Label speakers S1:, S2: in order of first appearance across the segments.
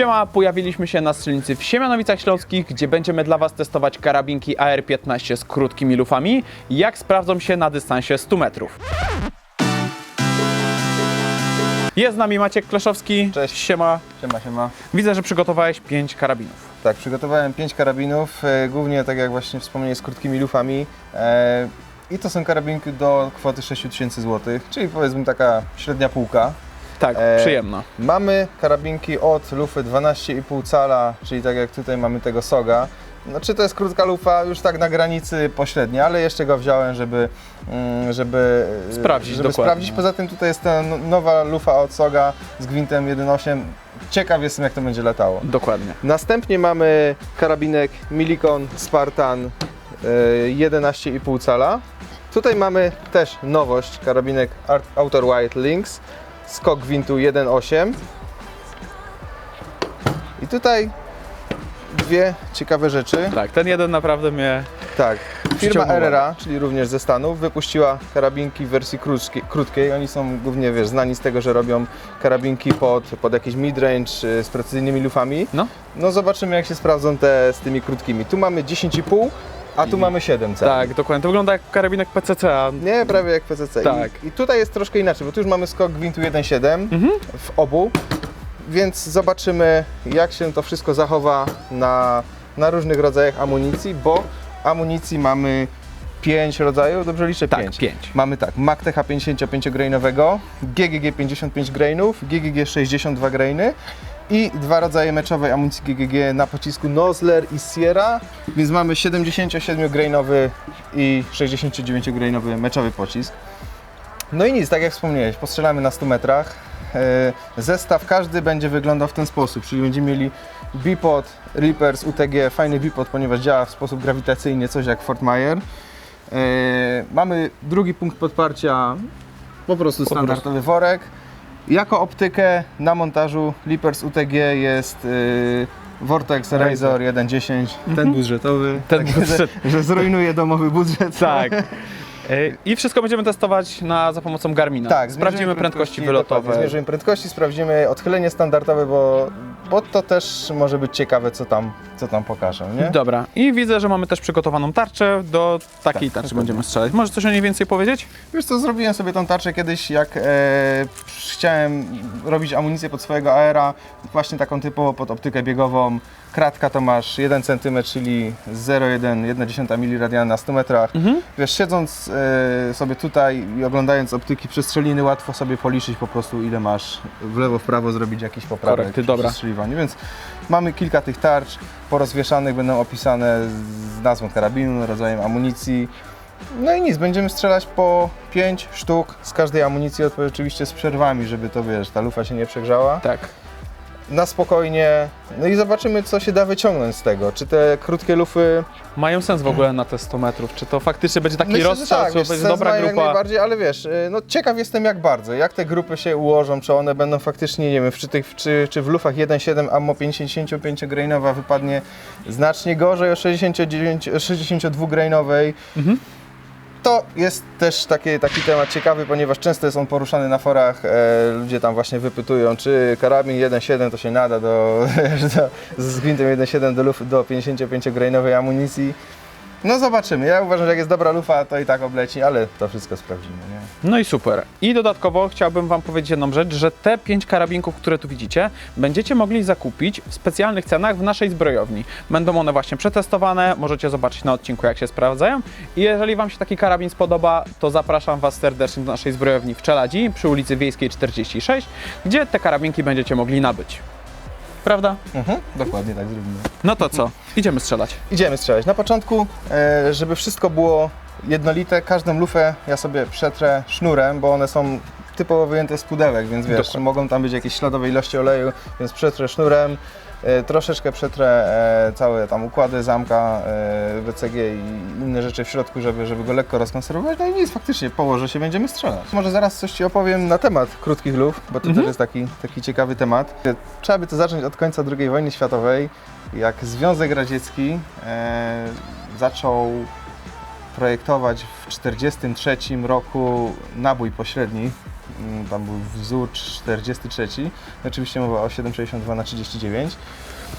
S1: Siema, pojawiliśmy się na strzelnicy w Siemianowicach Śląskich, gdzie będziemy dla Was testować karabinki AR-15 z krótkimi lufami, jak sprawdzą się na dystansie 100 metrów. Jest z nami Maciek Kleszowski.
S2: Cześć.
S1: Siema.
S2: Siema, siema.
S1: Widzę, że przygotowałeś 5 karabinów.
S2: Tak, przygotowałem 5 karabinów, e, głównie tak jak właśnie wspomniałem z krótkimi lufami. E, I to są karabinki do kwoty 6000 zł, czyli powiedzmy taka średnia półka.
S1: Tak,
S2: E,
S1: przyjemna.
S2: Mamy karabinki od lufy 12,5 cala, czyli tak jak tutaj mamy tego Soga. Znaczy to jest krótka lufa, już tak na granicy pośredniej, ale jeszcze go wziąłem, żeby, mm, żeby
S1: Sprawdzić
S2: żeby
S1: dokładnie.
S2: sprawdzić. Poza tym tutaj jest ta no- nowa lufa od Soga z gwintem 1.8. Ciekaw jestem jak to będzie latało.
S1: Dokładnie.
S2: Następnie mamy karabinek Milikon Spartan e, 11,5 cala. Tutaj mamy też nowość, karabinek Outer White Lynx, skok gwintu 1,8. I tutaj dwie ciekawe rzeczy.
S1: Tak, ten jeden naprawdę mnie...
S2: Tak, firma. RRA, czyli również ze Stanów, wypuściła karabinki w wersji krótkiej. krótkiej. Oni są głównie wiesz, znani z tego, że robią karabinki pod, pod jakiś midrange y, z precyzyjnymi lufami.
S1: No.
S2: No zobaczymy jak się sprawdzą te z tymi krótkimi. Tu mamy 10,5, a tu
S1: I-
S2: mamy 7 cali.
S1: Tak, dokładnie. To wygląda jak karabinek PCC, a...
S2: Nie, prawie jak PCC.
S1: Tak.
S2: I, I tutaj jest troszkę inaczej, bo tu już mamy skok gwintu 1,7
S1: Mhm.
S2: w obu, więc zobaczymy jak się to wszystko zachowa na, na różnych rodzajach amunicji, bo amunicji mamy 5 rodzajów, dobrze liczę?
S1: Tak,
S2: 5.
S1: 5.
S2: Mamy tak, MacTecha 55-grainowego, GGG 55 grainów, GGG 62 grainy i dwa rodzaje meczowej amunicji GGG na pocisku Nosler i Sierra, więc mamy 77-grainowy i 69-grainowy meczowy pocisk. No i nic, tak jak wspomniałeś, postrzelamy na 100 metrach. E, Zestaw każdy będzie wyglądał w ten sposób, czyli będziemy mieli bipod Reapers UTG, fajny bipod, ponieważ działa w sposób grawitacyjny, coś jak Fort Meyer. E, Mamy drugi punkt podparcia, po prostu standardowy worek. Jako optykę na montażu Reapers UTG jest e, Vortex Razor 1.10, ten budżetowy,
S1: Ten
S2: tak,
S1: budżet.
S2: Że, że zrujnuje domowy budżet.
S1: Tak. E, I wszystko będziemy testować na, za pomocą Garmina.
S2: Tak,
S1: Sprawdzimy prędkości
S2: dokładnie,
S1: wylotowe.
S2: Zmierzymy prędkości, sprawdzimy odchylenie standardowe, bo, bo to też może być ciekawe, co tam, co tam pokażą, nie?
S1: Dobra, i widzę, że mamy też przygotowaną tarczę. Do takiej
S2: Tak,
S1: tarczy
S2: dokładnie.
S1: będziemy strzelać. Możesz coś o niej więcej powiedzieć?
S2: Wiesz co, zrobiłem sobie tą tarczę kiedyś, jak e, chciałem robić amunicję pod swojego AR-a, właśnie taką typowo pod optykę biegową. Kratka to masz 1 cm, czyli 0,1 mili na 100 metrach.
S1: Mhm.
S2: Wiesz, siedząc e, sobie tutaj i oglądając optyki przestrzeliny, łatwo sobie policzyć po prostu ile masz w lewo, w prawo, zrobić jakiś poprawek
S1: Korekty,
S2: przy
S1: dobra.
S2: przestrzeliwaniu. Więc mamy kilka tych tarcz, porozwieszanych będą opisane z nazwą karabinu, rodzajem amunicji. No i nic, będziemy strzelać po 5 sztuk z każdej amunicji, oczywiście z przerwami, żeby to wiesz, ta lufa się nie przegrzała.
S1: Tak.
S2: Na spokojnie, no i zobaczymy co się da wyciągnąć z tego. Czy te krótkie lufy
S1: Mają sens w ogóle na te 100 metrów? Czy to faktycznie będzie taki
S2: Myślę, że
S1: rozstrzał,
S2: tak,
S1: czy
S2: wiesz,
S1: będzie
S2: sens
S1: dobra
S2: jak
S1: grupa?
S2: najbardziej, ale wiesz, y, no ciekaw jestem jak bardzo, jak te grupy się ułożą, czy one będą faktycznie, nie wiem, czy, tych, czy, czy w lufach 1.7 ammo 55 grainowa wypadnie znacznie gorzej o 69, 62 grainowej.
S1: Mhm.
S2: To jest też taki, taki temat ciekawy, ponieważ często jest on poruszany na forach, e, ludzie tam właśnie wypytują, czy karabin 1.7 to się nada do, do, z gwintem 1.7 do, do 55 grainowej amunicji. No zobaczymy. Ja uważam, że jak jest dobra lufa, to i tak obleci, ale to wszystko sprawdzimy. Nie?
S1: No i super. I dodatkowo chciałbym Wam powiedzieć jedną rzecz, że te 5 karabinków, które tu widzicie, będziecie mogli zakupić w specjalnych cenach w naszej zbrojowni. Będą one właśnie przetestowane, możecie zobaczyć na odcinku, jak się sprawdzają. I jeżeli Wam się taki karabin spodoba, to zapraszam Was serdecznie do naszej zbrojowni w Czeladzi przy ulicy Wiejskiej 46, gdzie te karabinki będziecie mogli nabyć. Prawda?
S2: Mhm, dokładnie tak zrobimy.
S1: No to co? Idziemy strzelać.
S2: Idziemy strzelać. Na początku, e, żeby wszystko było jednolite, każdą lufę ja sobie przetrę sznurem, bo one są typowo wyjęte z pudełek, więc wiesz,
S1: Dokładnie.
S2: mogą tam być jakieś śladowe ilości oleju, więc przetrę sznurem. E, troszeczkę przetrę e, całe tam układy zamka, e, BCG i inne rzeczy w środku, żeby, żeby go lekko rozkonserwować. No i nic, faktycznie położę się, będziemy strzelać. Może zaraz coś Ci opowiem na temat krótkich luf, bo to
S1: Mhm.
S2: też jest taki, taki ciekawy temat. Trzeba by to zacząć od końca II wojny światowej, jak Związek Radziecki e, zaczął projektować w 1943 roku nabój pośredni tam był wzór 43, oczywiście mowa o 7,62 na 39.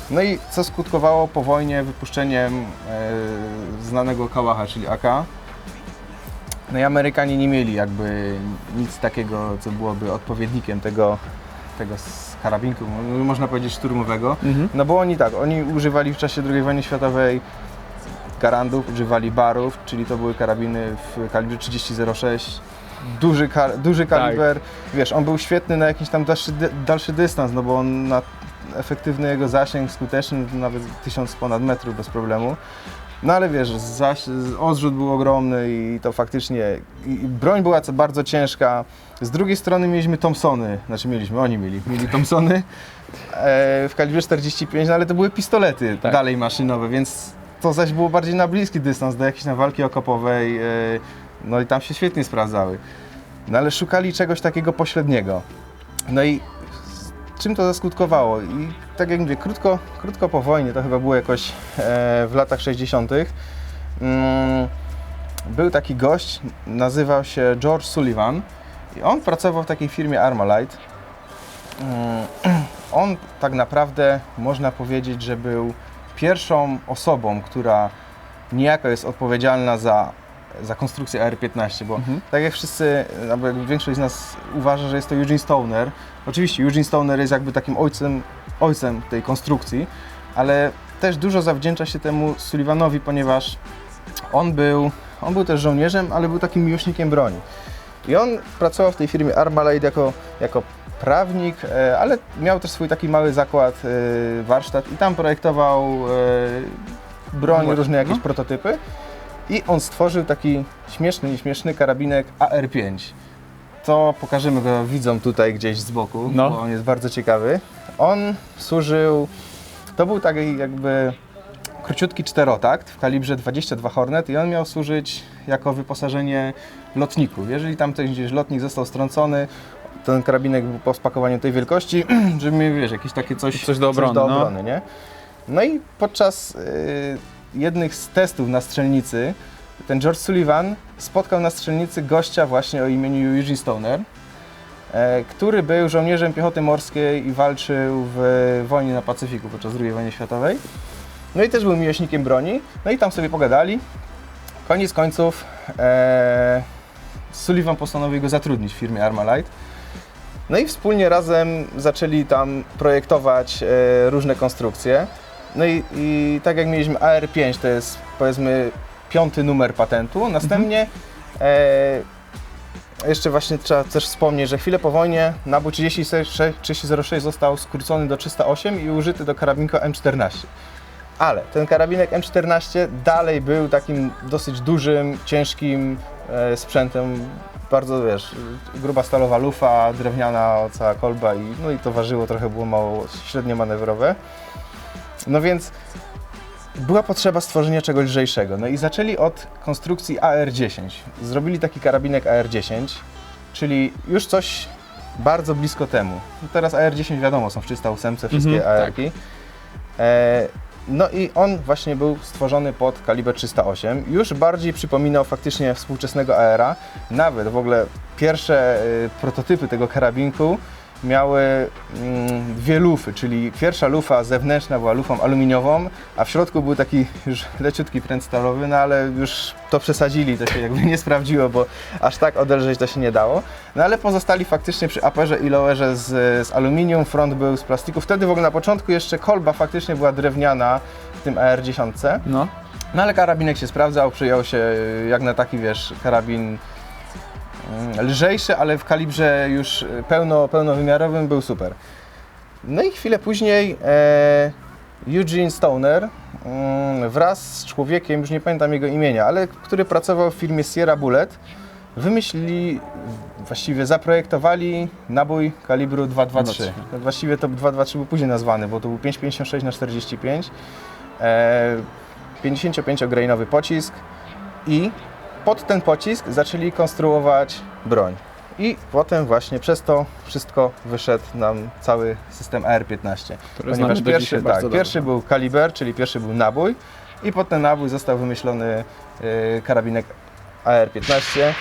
S2: No i co skutkowało po wojnie wypuszczeniem e, znanego kałacha, czyli AK. No i Amerykanie nie mieli jakby nic takiego, co byłoby odpowiednikiem tego, tego z karabinku, mo- można powiedzieć szturmowego.
S1: Mhm.
S2: No bo oni tak, oni używali w czasie II wojny światowej garandów, używali barów, czyli to były karabiny w kalibrze 30.06. Duży, kar, duży kaliber, wiesz, on był świetny na jakiś tam dalszy, dalszy dystans, no bo on na efektywny jego zasięg, skuteczny, to nawet 1000 ponad metrów bez problemu. No ale wiesz, zaś, odrzut był ogromny i to faktycznie, i broń była bardzo ciężka. Z drugiej strony mieliśmy Thompsony, znaczy mieliśmy, oni mieli, mieli Thompsony e, w kalibrze 45, no ale to były pistolety
S1: Tak.
S2: dalej maszynowe, więc to zaś było bardziej na bliski dystans, do jakiejś na walki okopowej, e, no i tam się świetnie sprawdzały. No ale szukali czegoś takiego pośredniego. No i czym to zaskutkowało? I tak jak mówię, krótko, krótko po wojnie, to chyba było jakoś e, w latach 60. Mm, był taki gość, nazywał się George Sullivan i on pracował w takiej firmie Armalite. Mm, On tak naprawdę można powiedzieć, że był pierwszą osobą, która niejako jest odpowiedzialna za, za konstrukcję AR-15, bo
S1: Mhm.
S2: tak jak wszyscy, albo jak większość z nas uważa, że jest to Eugene Stoner. Oczywiście Eugene Stoner jest jakby takim ojcem, ojcem tej konstrukcji, ale też dużo zawdzięcza się temu Sullivanowi, ponieważ on był, on był też żołnierzem, ale był takim miłośnikiem broni. I on pracował w tej firmie Armalite jako, jako prawnik, e, ale miał też swój taki mały zakład, e, warsztat i tam projektował e, broń, różne jakieś
S1: no.
S2: prototypy. I on stworzył taki śmieszny, śmieszny karabinek AR-5. To pokażemy go widzom tutaj gdzieś z boku,
S1: No.
S2: bo on jest bardzo ciekawy. On służył, to był taki jakby króciutki czterotakt w kalibrze 22 Hornet i on miał służyć jako wyposażenie lotników. Jeżeli tam ktoś gdzieś lotnik został strącony, ten karabinek był po spakowaniu tej wielkości, żeby miał, wiesz, jakieś takie coś,
S1: Coś do obrony, no.
S2: obrony nie? No i podczas y, jednych z testów na strzelnicy ten George Sullivan spotkał na strzelnicy gościa właśnie o imieniu Eugene Stoner, e, który był żołnierzem piechoty morskiej i walczył w wojnie na Pacyfiku podczas II wojny światowej. No i też był miłośnikiem broni. No i tam sobie pogadali. Koniec końców e, Sullivan postanowił go zatrudnić w firmie Armalite. No i wspólnie razem zaczęli tam projektować e, różne konstrukcje. No i, i tak jak mieliśmy AR5, to jest powiedzmy piąty numer patentu. Następnie e, jeszcze właśnie trzeba też wspomnieć, że chwilę po wojnie 3006 3006 został skrócony do 308 i użyty do karabinka M14. Ale ten karabinek M14 dalej był takim dosyć dużym, ciężkim e, sprzętem. Bardzo, wiesz, gruba stalowa lufa, drewniana cała kolba i, no i to ważyło trochę, było mało średnio manewrowe. No więc była potrzeba stworzenia czegoś lżejszego. No i zaczęli od konstrukcji AR-10. Zrobili taki karabinek AR-10, czyli już coś bardzo blisko temu. No teraz AR-10 wiadomo, są w 308 wszystkie
S1: Mhm, tak.
S2: AR-ki. E, no i on właśnie był stworzony pod kaliber 308. Już bardziej przypominał faktycznie współczesnego AR-a. Nawet w ogóle pierwsze y, prototypy tego karabinku miały mm, dwie lufy, czyli pierwsza lufa zewnętrzna była lufą aluminiową, a w środku był taki już leciutki pręt stalowy, no ale już to przesadzili, to się jakby nie sprawdziło, bo aż tak odelżeć to się nie dało. No ale pozostali faktycznie przy aperze i lowerze z, z aluminium, front był z plastiku. Wtedy w ogóle na początku jeszcze kolba faktycznie była drewniana w tym AR-10.
S1: No.
S2: No ale karabinek się sprawdzał, przyjął się jak na taki, wiesz, karabin lżejszy, ale w kalibrze już y, pełno, pełnowymiarowym był super. No i chwilę później e, Eugene Stoner mm, wraz z człowiekiem, już nie pamiętam jego imienia, ale który pracował w firmie Sierra Bullet, wymyślili, właściwie zaprojektowali nabój kalibru 223. Właściwie to 223 był później nazwany, bo to był 5,56 na 45 e, 55-grainowy pocisk i pod ten pocisk zaczęli konstruować broń. I potem właśnie przez to wszystko wyszedł nam cały system AR-15.
S1: Który znamy do
S2: pierwszy, tak, pierwszy był kaliber, czyli pierwszy był nabój i pod ten nabój został wymyślony y, karabinek AR-15.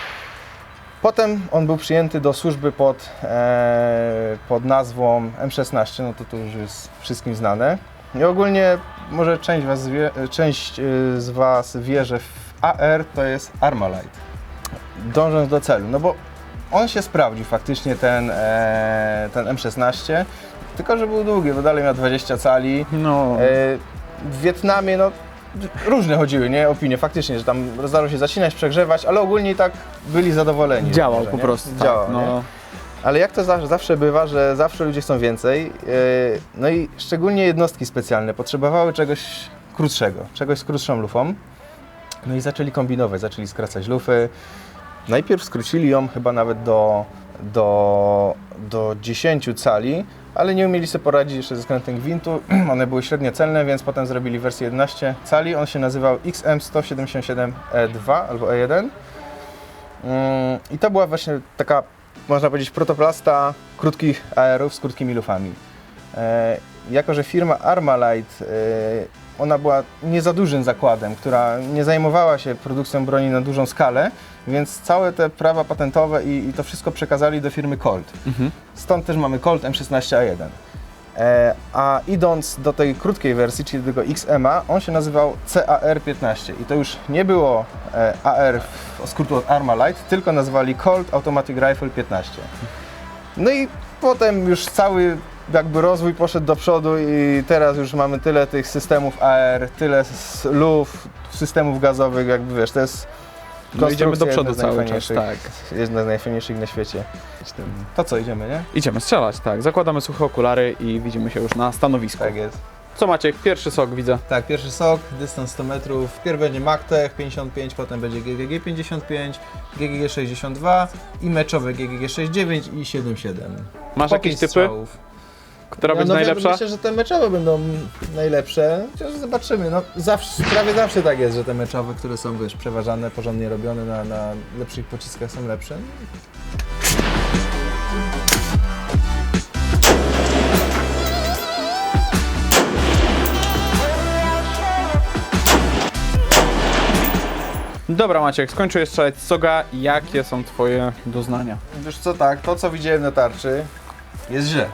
S2: Potem on był przyjęty do służby pod, e, pod nazwą M16, no to to już jest wszystkim znane. I ogólnie może część, was wie, część y, z Was wie, że AR to jest Armalite. Dążąc do celu, no bo on się sprawdził faktycznie ten, e, ten M16, tylko że był długi, bo dalej miał 20 cali.
S1: No,
S2: E, w Wietnamie no, różne chodziły, nie? Opinie faktycznie, że tam zdarło się zacinać, przegrzewać, ale ogólnie tak byli zadowoleni.
S1: działał
S2: że
S1: po prostu. Tak,
S2: Działał,
S1: no.
S2: nie? Ale jak to zawsze, zawsze bywa, że zawsze ludzie chcą więcej, e, no i szczególnie jednostki specjalne potrzebowały czegoś krótszego, czegoś z krótszą lufą. No i zaczęli kombinować, zaczęli skracać lufy. Najpierw skrócili ją chyba nawet do, do, do 10 cali, ale nie umieli sobie poradzić jeszcze ze skrętem gwintu. One były średnio celne, więc potem zrobili wersję 11 cali. On się nazywał XM177E2 E albo E1. Mm, I to była właśnie taka, można powiedzieć, protoplasta krótkich AR-ów z krótkimi lufami. E, jako, że firma Armalite, e, ona była nie za dużym zakładem, która nie zajmowała się produkcją broni na dużą skalę, więc całe te prawa patentowe i, i to wszystko przekazali do firmy Colt.
S1: Mhm.
S2: Stąd też mamy Colt M16A1. E, a idąc do tej krótkiej wersji, czyli tego XMA, on się nazywał CAR-15 i to już nie było e, AR w skrótu od Armalite, tylko nazwali Colt Automatic Rifle 15. No i potem już cały jakby rozwój poszedł do przodu i teraz już mamy tyle tych systemów AR, tyle luf, systemów gazowych, jakby wiesz, to jest
S1: No idziemy do przodu cały czas,
S2: najfajniejszych.
S1: tak.
S2: jedna z najfajniejszych na świecie. To co, idziemy, nie?
S1: Idziemy strzelać, tak. Zakładamy suche okulary i widzimy się już na stanowisku.
S2: Tak jest.
S1: Co Maciek? Pierwszy sok widzę.
S3: Tak, pierwszy sok, dystans 100 metrów. Wpierw będzie MacTech 55, potem będzie GGG 55, GGG 62 i meczowe GGG 69 i 77.
S1: Masz
S3: Po
S1: jakieś typy?
S3: strzałów.
S1: Która
S3: Ja,
S1: będzie
S3: no,
S1: najlepsza?
S3: Myślę, że te meczowe będą najlepsze, chociaż zobaczymy. No, zawsze, prawie zawsze tak jest, że te meczowe, które są wiesz, przeważane, porządnie robione na, na lepszych pociskach są lepsze.
S1: Dobra Maciek, skończyłeś strzelać soga. Jakie są twoje doznania?
S2: Wiesz co, tak, to co widziałem na tarczy jest źle.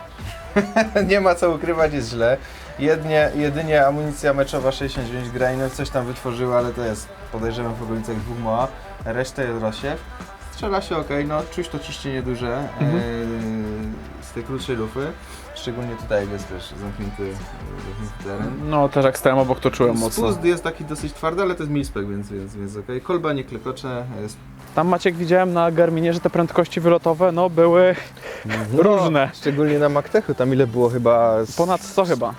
S2: nie ma co ukrywać, jest źle. Jednie, jedynie amunicja meczowa 69 grainów coś tam wytworzyła, ale to jest podejrzewam w okolicach dwóch moła. Reszta jest rozsiew. Strzela się ok, no czuć to ciśnienie duże
S1: Mhm.
S2: e, z tej krótszej lufy. Szczególnie tutaj jak jest też zamknięty, zamknięty teren.
S1: No też ekstrem obok to czułem mocno.
S2: Spust jest taki dosyć twardy, ale to jest milspec, więc, więc, więc ok. Kolba nie klekocze, jest
S1: Tam Maciek widziałem na Garminie, że te prędkości wylotowe no były różne.
S2: Szczególnie na MacTechu, tam ile było chyba... z-
S1: Ponad 100 chyba.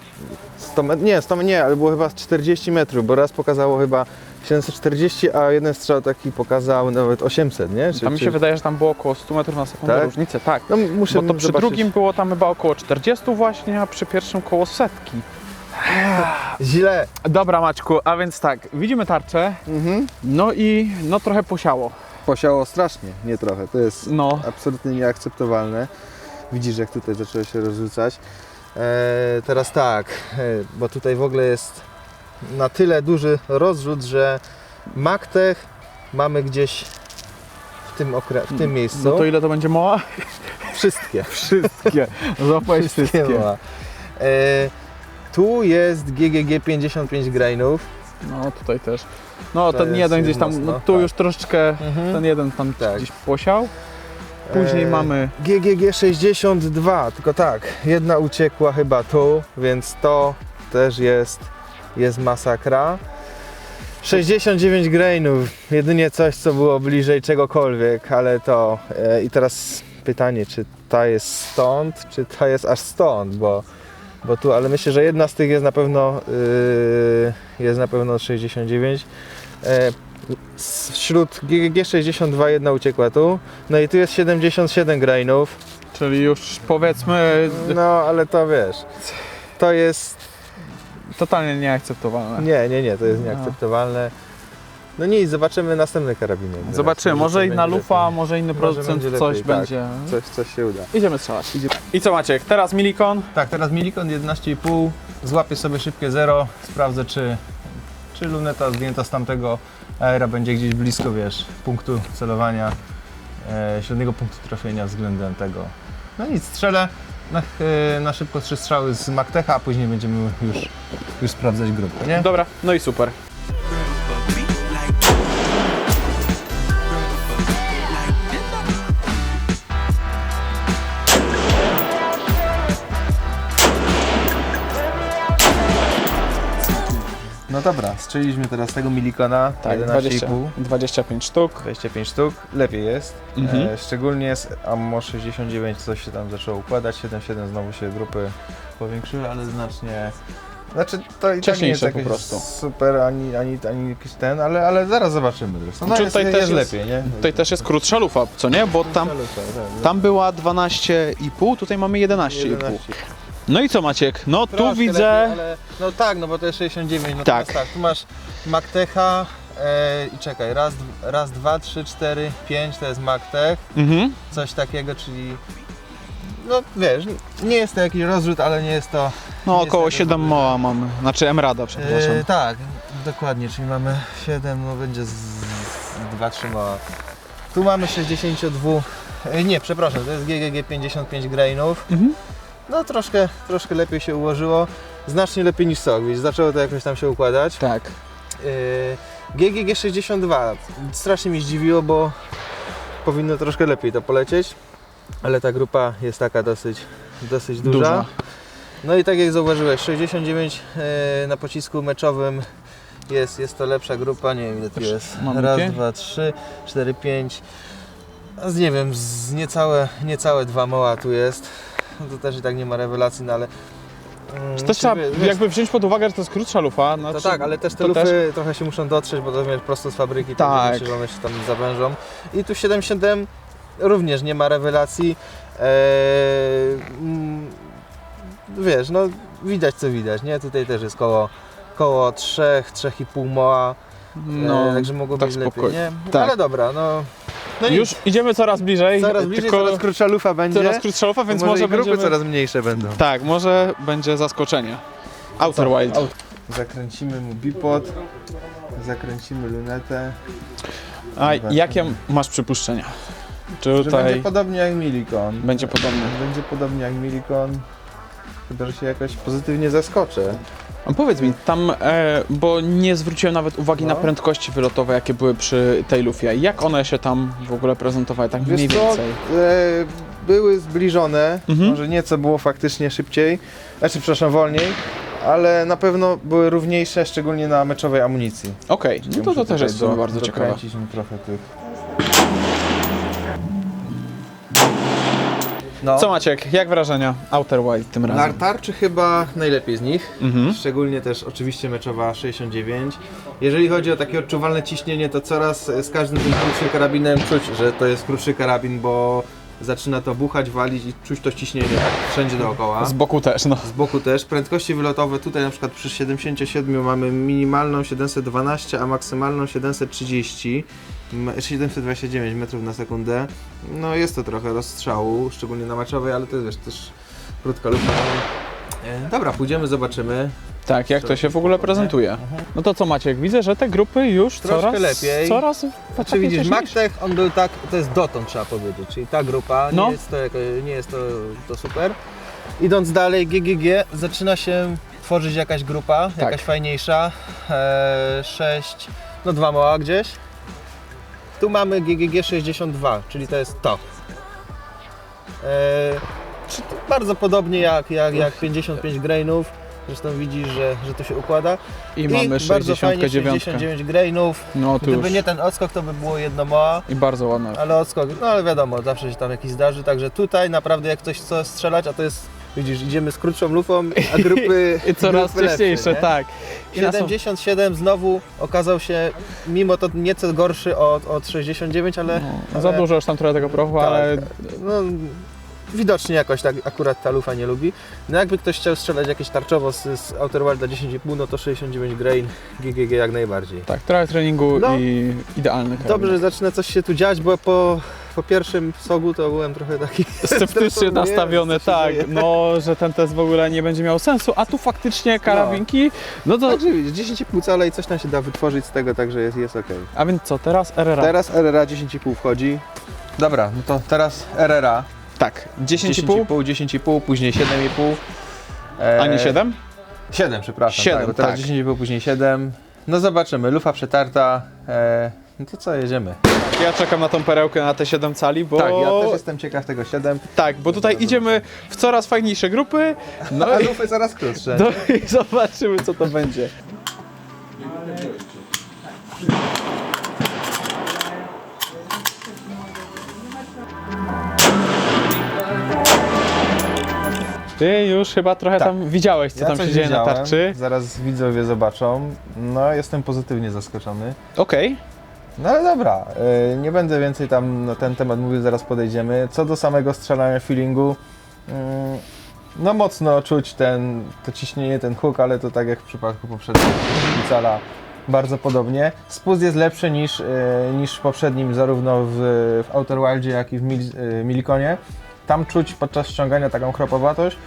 S2: 100 met- nie, 100 nie, ale było chyba z 40 metrów, bo raz pokazało chyba 740, a jeden strzał taki pokazał nawet 800, nie? Czy,
S1: Tam mi
S2: czy-
S1: się wydaje, że tam było około 100 metrów na sekundę
S2: Tak?
S1: różnicy. Tak.
S2: No muszę
S1: Bo to przy
S2: zobaczyć.
S1: drugim było tam chyba około 40 właśnie, a przy pierwszym koło setki.
S2: Źle.
S1: Dobra Maćku, a więc tak, widzimy tarczę,
S2: Mhm.
S1: no i no trochę posiało.
S2: Posiało strasznie, nie trochę, to jest
S1: No,
S2: absolutnie nieakceptowalne. Widzisz jak tutaj zaczęło się rozrzucać. E, teraz tak, e, bo tutaj w ogóle jest na tyle duży rozrzut, że MacTech mamy gdzieś w tym, w tym miejscu.
S1: no to ile to będzie moła?
S2: Wszystkie.
S1: Wszystkie. Złapałeś wszystkie.
S2: Nie ma. E, tu jest GGG 55 grainów.
S1: No tutaj też. No
S2: To
S1: ten
S2: jest
S1: jeden gdzieś tam,
S2: mocno,
S1: no tu
S2: tak.
S1: już troszeczkę, ten jeden tam
S2: Tak.
S1: gdzieś posiał. Później
S2: E,
S1: mamy,
S2: GGG 62, tylko tak, jedna uciekła chyba tu, więc to też jest, jest masakra. 69 grainów, jedynie coś co było bliżej czegokolwiek, ale to e, i teraz pytanie, czy ta jest stąd, czy ta jest aż stąd, bo, bo tu, ale myślę, że jedna z tych jest na pewno yy, jest na pewno 69. E, wśród GGG 62 jedna uciekła tu, no i tu jest 77 grainów.
S1: czyli już powiedzmy
S2: No, ale to wiesz, to jest,
S1: totalnie nieakceptowalne.
S2: nie, nie, nie, to jest nieakceptowalne. No nic, zobaczymy następne karabiny. teraz.
S1: Zobaczymy, może
S2: coś
S1: inna lufa,
S2: lepiej.
S1: może inny
S2: Może
S1: producent,
S2: będzie
S1: coś
S2: lepiej, tak.
S1: będzie.
S2: Coś, coś się uda.
S1: Idziemy strzelać. I co Maciek, teraz Milikon.
S3: Tak, teraz Milikon 11,5, złapię sobie szybkie zero, sprawdzę czy, czy luneta zdjęta z tamtego aera będzie gdzieś blisko, wiesz, punktu celowania.
S2: e, średniego punktu trafienia względem tego. No nic, strzelę na, e, na szybko trzy strzały z Mactecha, a później będziemy już, już sprawdzać grupę, nie?
S1: Dobra, no i super.
S4: No dobra, strzeliliśmy teraz tego milikona,
S1: Tak, 20,
S4: 11,5.
S1: 25 sztuk.
S4: 25 sztuk, lepiej jest.
S1: Mhm.
S4: E, szczególnie z Ammo 69 coś się tam zaczęło układać, 7,7 znowu się grupy powiększyły, ale znacznie... Znaczy to i tak nie jest
S1: po prostu.
S4: super, ani, ani, ani jakiś ten, ale, ale zaraz zobaczymy zresztą. No
S1: Czy
S4: jest,
S1: tutaj
S4: jest
S1: też jest-
S4: lepiej, nie?
S1: Tutaj też jest krótsza lufa, co nie? Bo tam, tam była 12,5, tutaj mamy 11,5.
S4: 11.
S1: No i co Maciek? No tu widzę...
S2: lepiej, ale, no tak, no bo to jest 69, no
S1: Tak.
S2: tak. tak. Tu masz Mactecha e, i czekaj, raz, raz, dwa, trzy, cztery, pięć to jest Mactech,
S1: Mhm.
S2: coś takiego, czyli no wiesz, nie jest to jakiś rozrzut, ale nie jest to...
S1: No około
S2: tego
S1: 7
S2: złe.
S1: moła mamy, znaczy Emrada, przepraszam.
S2: E, tak, dokładnie, czyli mamy 7, no będzie z 2-3 mała. Tu mamy 62, e, nie, przepraszam, to jest GGG 55 grainów.
S1: Mhm.
S2: No troszkę, troszkę lepiej się ułożyło, znacznie lepiej niż widzisz, zaczęło to jakoś tam się układać.
S1: Tak.
S2: Yy, GGG 62, strasznie mi zdziwiło, bo powinno troszkę lepiej to polecieć, ale ta grupa jest taka dosyć, dosyć duża.
S1: Duża.
S2: No i tak jak zauważyłeś, 69 yy, na pocisku meczowym jest, jest to lepsza grupa, nie wiem ile tu
S1: Też
S2: jest, raz, dwa, trzy, cztery, pięć, z nie wiem, z niecałe, niecałe dwa moła tu jest, to też i tak nie ma rewelacji, no ale... mm,
S1: Czy też trzeba
S2: wiesz,
S1: jakby wziąć pod uwagę, że to jest krótsza lufa.
S2: to
S1: Znaczy,
S2: tak, ale też te
S1: to
S2: lufy trochę się muszą dotrzeć, bo to wiesz, prosto z fabryki,
S1: Tak.
S2: tak. że one się tam zawężą. I tu 7.7 również nie ma rewelacji. Eee, mm, wiesz, no widać co widać, nie? Tutaj też jest koło, koło 3, 3,5 moa,
S1: No,
S2: eee, także mogło
S1: tak
S2: być lepiej,
S1: spokojnie.
S2: nie?
S1: Tak.
S2: Ale dobra, no, no nic.
S1: już idziemy coraz bliżej.
S2: coraz bliżej,
S1: tylko
S2: coraz krótsza lufa będzie.
S1: coraz krótsza lufa, więc
S4: może,
S1: może,
S4: grupy
S1: będziemy...
S4: coraz mniejsze będą.
S1: Tak, może będzie zaskoczenie. Outer Wild.
S4: Zakręcimy mu bipod, zakręcimy lunetę.
S1: A jakie masz przypuszczenia? Czy
S4: Że
S1: tutaj
S4: będzie podobnie jak Milikon.
S1: będzie podobny?
S4: Będzie podobnie jak Milikon. Chyba, że się jakoś pozytywnie zaskoczę.
S1: A powiedz mi, tam, e, bo nie zwróciłem nawet uwagi
S4: No.
S1: na prędkości wylotowe, jakie były przy tej lufie. Jak one się tam w ogóle prezentowały, tak mniej
S4: Wiesz co,
S1: więcej?
S4: e, były zbliżone,
S1: Mhm.
S4: może nieco było faktycznie szybciej, znaczy przepraszam, wolniej, ale na pewno były równiejsze, szczególnie na meczowej amunicji.
S1: Okej, no to to też jest bardzo ciekawe.
S4: trochę tych. No.
S1: Co Maciek, jak wrażenia Outer Wild tym razem?
S2: tarczy chyba najlepiej z nich.
S1: Mhm.
S2: Szczególnie też oczywiście meczowa 69. Jeżeli chodzi o takie odczuwalne ciśnienie, to coraz z każdym tym krótszym karabinem czuć, że to jest krótszy karabin, bo zaczyna to buchać, walić i czuć to ciśnienie tak wszędzie dookoła.
S1: Z boku też, no.
S2: Z boku też. Prędkości wylotowe tutaj na przykład przy 77 mamy minimalną 712, a maksymalną 730. m- 729 metrów na sekundę. No jest to trochę rozstrzału, szczególnie na maczowej, ale to jest wiesz, też krótka lufa. E, Dobra, pójdziemy, zobaczymy.
S1: Tak, jak to się w ogóle prezentuje. No to co Maciek, widzę, że te grupy już
S2: Troszkę
S1: coraz
S2: lepiej.
S1: Coraz
S2: Czy
S1: takie
S2: widzisz. MacTech, on był tak, to jest dotąd trzeba powiedzieć, czyli ta grupa,
S1: No.
S2: nie jest to, jako, nie jest to, to super. Idąc dalej, GGG, zaczyna się tworzyć jakaś grupa,
S1: Tak.
S2: jakaś fajniejsza, e, 6, no dwa mała gdzieś. Tu mamy GGG 62, czyli to jest to. E, czy bardzo podobnie jak, jak, jak 55 grainów, zresztą widzisz, że, że to się układa.
S1: I mamy
S2: bardzo fajnie
S1: 69.
S2: 69 grainów,
S1: No
S2: Gdyby
S1: już.
S2: nie ten odskok, to by było jedno moa,
S1: I bardzo ładne.
S2: ale odskok, no ale wiadomo, zawsze się tam jakiś zdarzy, także tutaj naprawdę jak ktoś chce strzelać, a to jest, widzisz, idziemy z krótszą lufą, a grupy
S1: I coraz
S2: grupy
S1: wcześniejsze,
S2: lepsze,
S1: tak. I na są-
S2: 77 znowu okazał się, mimo to nieco gorszy od, od 69, ale
S1: No, za
S2: ale-
S1: dużo już tam trochę tego prochu,
S2: Tak.
S1: ale
S2: no, widocznie jakoś tak akurat ta lufa nie lubi. No jakby ktoś chciał strzelać jakieś tarczowo z, z Outer Wilda 10,5, no to 69 grain GGG jak najbardziej.
S1: tak, trochę treningu
S2: No.
S1: i idealny karabin.
S2: Dobrze, że zaczyna coś się tu dziać, bo po, po pierwszym sogu to byłem trochę taki
S1: Sceptycznie nastawiony,
S2: się
S1: tak,
S2: dzieje.
S1: no, że ten test w ogóle nie będzie miał sensu, a tu faktycznie karabinki, no to,
S2: Także widzisz, 10,5 cala i coś tam się da wytworzyć z tego, także jest, jest ok.
S1: a więc co, teraz RRA.
S4: Teraz RRA 10,5 wchodzi.
S2: Dobra, no to teraz RRA.
S1: Tak, 10,5,
S2: 10,5, 10,5, później 7,5. E,
S1: a nie 7?
S2: 7, przepraszam.
S1: 7,
S2: tak, bo teraz
S1: tak.
S2: 10,5, później 7. No zobaczymy, lufa przetarta. E, no to co, jedziemy.
S1: Ja czekam na tą perełkę na te 7 cali, bo...
S2: Tak, ja też jestem ciekaw tego 7.
S1: Tak, bo tutaj idziemy w coraz fajniejsze grupy, no
S2: A
S1: i,
S2: lufy coraz krótsze.
S1: no i zobaczymy co to będzie. Ty już chyba trochę
S2: Tak.
S1: tam widziałeś, co
S2: Ja
S1: tam
S2: coś
S1: się dzieje na
S2: widziałem,
S1: tarczy.
S2: Zaraz widzowie zobaczą. No, jestem pozytywnie zaskoczony.
S1: Okej,
S2: No ale dobra, y, nie będę więcej tam na ten temat mówił, zaraz podejdziemy. Co do samego strzelania feelingu, mm, no mocno czuć ten, to ciśnienie, ten hook, ale to tak jak w przypadku poprzedniego cala bardzo podobnie. Spust jest lepszy niż, y, niż w poprzednim, zarówno w, w Outer Wildzie, jak i w Mil, y, Milikonie. Tam czuć podczas ściągania taką kropowatość.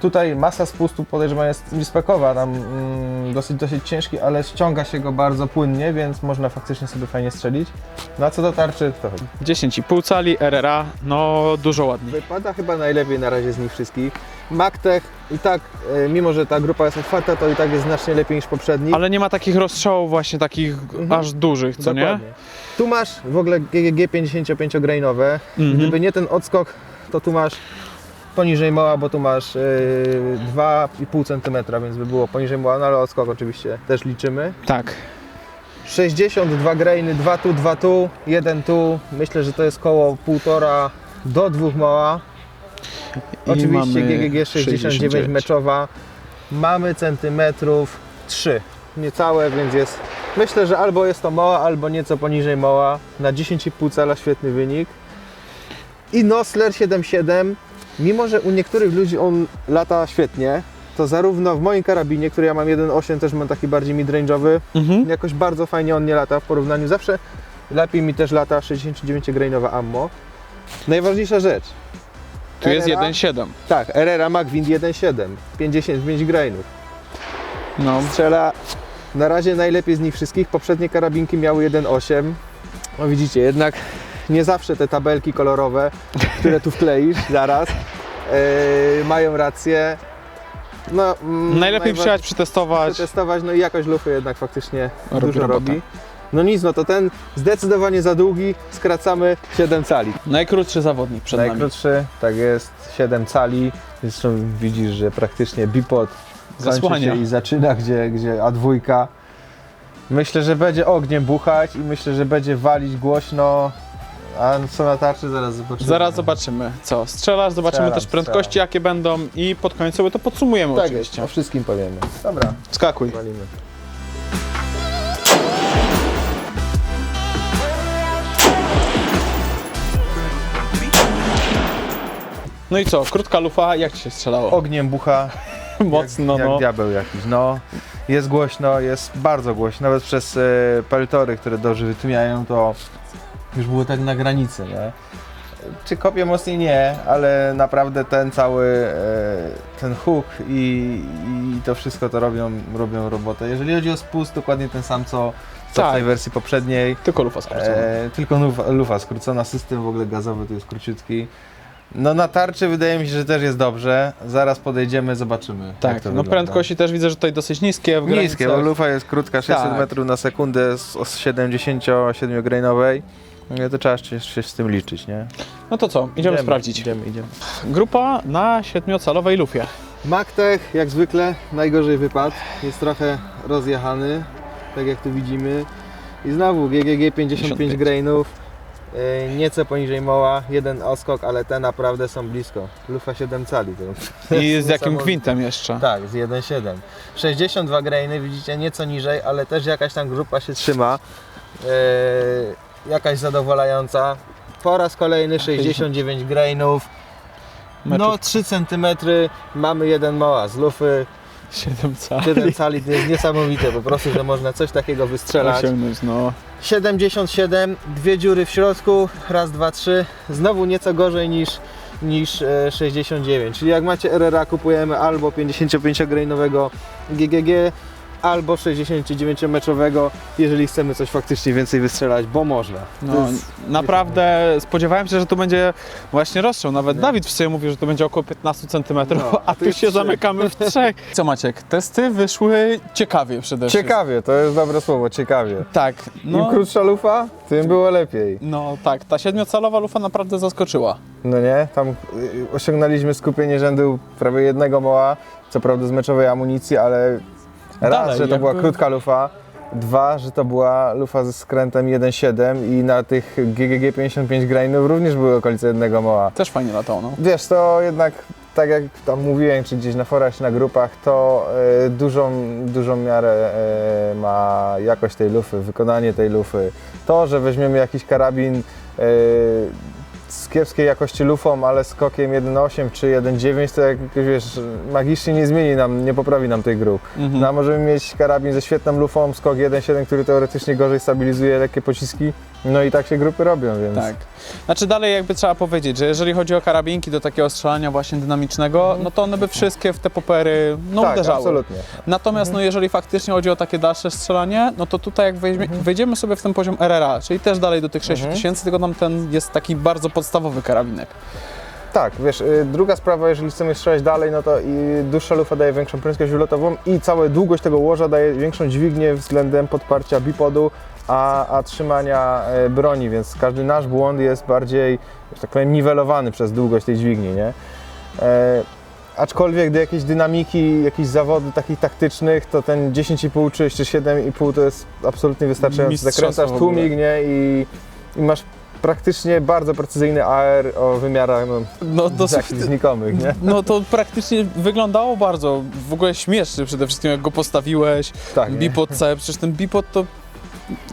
S2: Tutaj masa spustu podejrzewam jest spekowa, tam mm, dosyć, dosyć ciężki, ale ściąga się go bardzo płynnie, więc można faktycznie sobie fajnie strzelić. No a co do tarczy, to
S1: 10,5 cali, RRA, no dużo ładniej.
S2: wypada chyba najlepiej na razie z nich wszystkich. MacTech i tak, e, mimo że ta grupa jest otwarta, to i tak jest znacznie lepiej niż poprzedni.
S1: Ale nie ma takich rozstrzałów właśnie takich aż dużych, co nie?
S2: Dokładnie. Tu masz w ogóle GGG 55-grainowe.
S1: Mhm.
S2: Gdyby nie ten odskok, to tu masz poniżej moła, bo tu masz yy, 2,5 cm, więc by było poniżej moła, no ale odskok oczywiście też liczymy.
S1: Tak.
S2: 62 grainy, 2 tu, 2 tu, 1 tu. Myślę, że to jest koło 1,5 do 2 mała.
S1: I
S2: Oczywiście GGG 69 meczowa. Mamy centymetrów 3. Niecałe, więc jest. Myślę, że albo jest to mała, albo nieco poniżej mała. Na 10,5 cala świetny wynik. I Nosler 7.7, mimo że u niektórych ludzi on lata świetnie, to zarówno w moim karabinie, który ja mam 1.8, też mam taki bardziej midrange'owy,
S1: Mhm.
S2: jakoś bardzo fajnie on nie lata w porównaniu. Zawsze lepiej mi też lata 69-grainowa ammo. Najważniejsza rzecz.
S1: Tu jest
S2: RRA
S1: 1,7.
S2: Tak, Herrera McWind 1.7, 55 grainów.
S1: No.
S2: Strzela na razie najlepiej z nich wszystkich. Poprzednie karabinki miały 1.8. No widzicie, jednak nie zawsze te tabelki kolorowe, które tu wkleisz zaraz, yy, mają rację. No, mm,
S1: Najlepiej przyjechać, przetestować.
S2: przetestować, no i jakość lufy jednak faktycznie
S1: Robi
S2: dużo
S1: robotę.
S2: robi. No nic, no to ten zdecydowanie za długi, skracamy 7 cali.
S1: Najkrótszy zawodnik przed nami.
S2: Najkrótszy, tak jest, 7 cali. Zresztą widzisz, że praktycznie bipod
S1: Zasłania.
S2: się i zaczyna, gdzie, gdzie A2. Myślę, że będzie ogniem buchać i myślę, że będzie walić głośno. A co na tarczy zaraz zobaczymy.
S1: Zaraz zobaczymy co. Strzelasz, zobaczymy
S2: Strzelam,
S1: też prędkości
S2: strzelam.
S1: jakie będą i pod koniec sobie to podsumujemy
S2: Tak
S1: oczywiście.
S2: o wszystkim powiemy. Dobra,
S1: Skakuj.
S2: walimy.
S1: No i co, krótka lufa, jak ci się strzelało?
S2: Ogniem bucha,
S1: Mocno,
S2: jak
S1: no.
S2: diabeł jakiś. No, jest głośno, jest bardzo głośno. Nawet przez e, peltory, które dobrze wytłumiają, to już było tak na granicy, nie? Czy kopię mocniej? Nie, ale naprawdę ten cały, e, ten hook i, i to wszystko to robią, robią robotę. Jeżeli chodzi o spust, dokładnie ten sam, co co
S1: tak.
S2: w tej wersji poprzedniej.
S1: Tylko lufa skrócona.
S2: E, tylko lufa, lufa skrócona, system w ogóle gazowy tu jest króciutki. No na tarczy wydaje mi się, że też jest dobrze. Zaraz podejdziemy, zobaczymy.
S1: Tak, no
S2: wygląda.
S1: prędkości też widzę, że tutaj dosyć niskie w granicach.
S2: Niskie, bo lufa jest krótka, 600
S1: tak.
S2: metrów na sekundę z 77-grainowej. Nie, to trzeba się, się z tym liczyć, nie?
S1: No to co, idziemy, sprawdzić.
S2: Idziemy, idziemy.
S1: Grupa na siedmiocalowej lufie.
S2: Magtech jak zwykle najgorzej wypadł, jest trochę rozjechany, tak jak tu widzimy. I znowu GGG 55
S1: 55.
S2: grainów, yy, nieco poniżej moła, jeden oskok, ale te naprawdę są blisko. Lufa 7 cali. To
S1: I z jakim kwintem jeszcze.
S2: Tak, z 1,7. 62 grainy, widzicie, nieco niżej, ale też jakaś tam grupa się trzyma. Yy, jakaś zadowalająca. Po raz kolejny 69 grainów. No
S1: Meczów
S2: 3 cm, mamy jeden mała z lufy.
S1: 7 cali.
S2: 7 cali to jest niesamowite po prostu, że można coś takiego wystrzelać.
S1: Osiągnąć, no.
S2: 77, dwie dziury w środku, raz, dwa, trzy. Znowu nieco gorzej niż, niż e, 69. Czyli jak macie RRA kupujemy albo 55-grainowego GGG, albo 69-meczowego, jeżeli chcemy coś faktycznie więcej wystrzelać, bo można.
S1: No,
S2: jest-
S1: naprawdę spodziewałem się, że tu będzie właśnie rozstrzał. Nawet Dawid w sobie mówił, że to będzie około 15 cm,
S2: No,
S1: a tu się zamykamy w trzech. Co Maciek, testy wyszły ciekawie przede wszystkim.
S2: Ciekawie, to jest dobre słowo, ciekawie.
S1: Tak,
S2: Im
S1: no,
S2: krótsza lufa, tym było lepiej.
S1: no tak, ta siedmiocalowa lufa naprawdę zaskoczyła.
S2: No nie, tam y, osiągnęliśmy skupienie rzędu prawie jednego moła, co prawda z meczowej amunicji, ale raz,
S1: Dalej,
S2: że to była
S1: jakby-
S2: krótka lufa, dwa, że to była lufa ze skrętem 1.7 i na tych GGG 55 grainów również były okolice jednego moła.
S1: Też fajnie latało, no.
S2: Wiesz, to jednak, tak jak tam mówiłem, czy gdzieś na forach, czy na grupach, to e, dużą, dużą miarę e, ma jakość tej lufy, wykonanie tej lufy. To, że weźmiemy jakiś karabin e, z kiepskiej jakości lufą, ale skokiem 1.8 czy 1.9, to jak wiesz, magicznie nie zmieni nam, nie poprawi nam tej grup.
S1: Mhm.
S2: No, a możemy mieć karabin ze świetną lufą, skok 1.7, który teoretycznie gorzej stabilizuje lekkie pociski, no i tak się grupy robią, więc...
S1: Tak. Znaczy dalej jakby trzeba powiedzieć, że jeżeli chodzi o karabinki do takiego strzelania właśnie dynamicznego, no to one by wszystkie w te popery no,
S2: tak,
S1: uderzały.
S2: absolutnie.
S1: Natomiast no, jeżeli faktycznie chodzi o takie dalsze strzelanie, no to tutaj jak weźmie, wejdziemy sobie w ten poziom RRA, czyli też dalej do tych 6000, tylko tam ten jest taki bardzo podstawowy karabinek.
S2: Tak, wiesz, y, druga sprawa, jeżeli chcemy strzelać dalej, no to i dłuższa lufa daje większą prędkość wylotową i cała długość tego łoża daje większą dźwignię względem podparcia bipodu, a, a trzymania e, broni, więc każdy nasz błąd jest bardziej, że tak powiem, niwelowany przez długość tej dźwigni, nie? E, aczkolwiek do jakiejś dynamiki, jakichś zawodów takich taktycznych, to ten 10,5 czy jeszcze 7,5 to jest absolutnie wystarczający. Zakręcasz tłumik, nie? I, i masz praktycznie bardzo precyzyjny AR o wymiarach no,
S1: No
S2: takich znikomych, nie?
S1: no to praktycznie wyglądało bardzo, w ogóle śmiesznie przede wszystkim jak go postawiłeś,
S2: Tak, nie?
S1: bipod C, przecież ten bipod to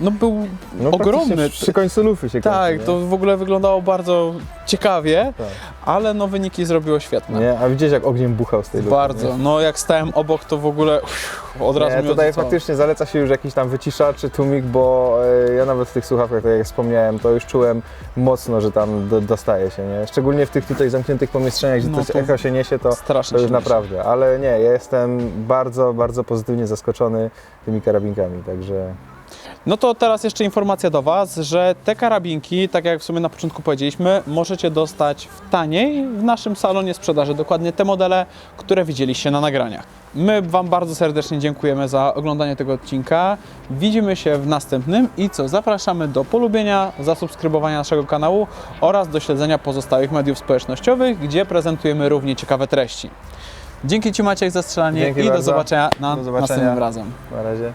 S1: no był
S2: no,
S1: ogromny.
S2: Przy końcu lufy się
S1: Tak,
S2: kończy,
S1: to w ogóle wyglądało bardzo ciekawie,
S2: Tak.
S1: ale no wyniki zrobiło świetne.
S2: nie? A widzisz jak ogniem buchał z tej lufy,
S1: Bardzo.
S2: Nie?
S1: No jak stałem obok, to w ogóle uff, od razu
S2: Nie,
S1: mnie
S2: tutaj faktycznie zaleca się już jakiś tam wyciszacz czy tłumik, bo e, ja nawet w tych słuchawkach, tak jak wspomniałem, to już czułem mocno, że tam do, dostaje się, nie? Szczególnie w tych tutaj zamkniętych pomieszczeniach, gdzie
S1: No
S2: to, echo się niesie, to, to już naprawdę. Ale nie, ja jestem bardzo, bardzo pozytywnie zaskoczony tymi karabinkami, także...
S1: No to teraz jeszcze informacja do Was, że te karabinki, tak jak w sumie na początku powiedzieliśmy, możecie dostać w taniej w naszym salonie sprzedaży. Dokładnie te modele, które widzieliście na nagraniach. My Wam bardzo serdecznie dziękujemy za oglądanie tego odcinka. Widzimy się w następnym i co? Zapraszamy do polubienia, zasubskrybowania naszego kanału oraz do śledzenia pozostałych mediów społecznościowych, gdzie prezentujemy równie ciekawe treści. Dzięki Ci Maciek za strzelanie
S2: Dzięki
S1: i do zobaczenia na
S2: Do zobaczenia.
S1: następnym razem.
S2: Na razie.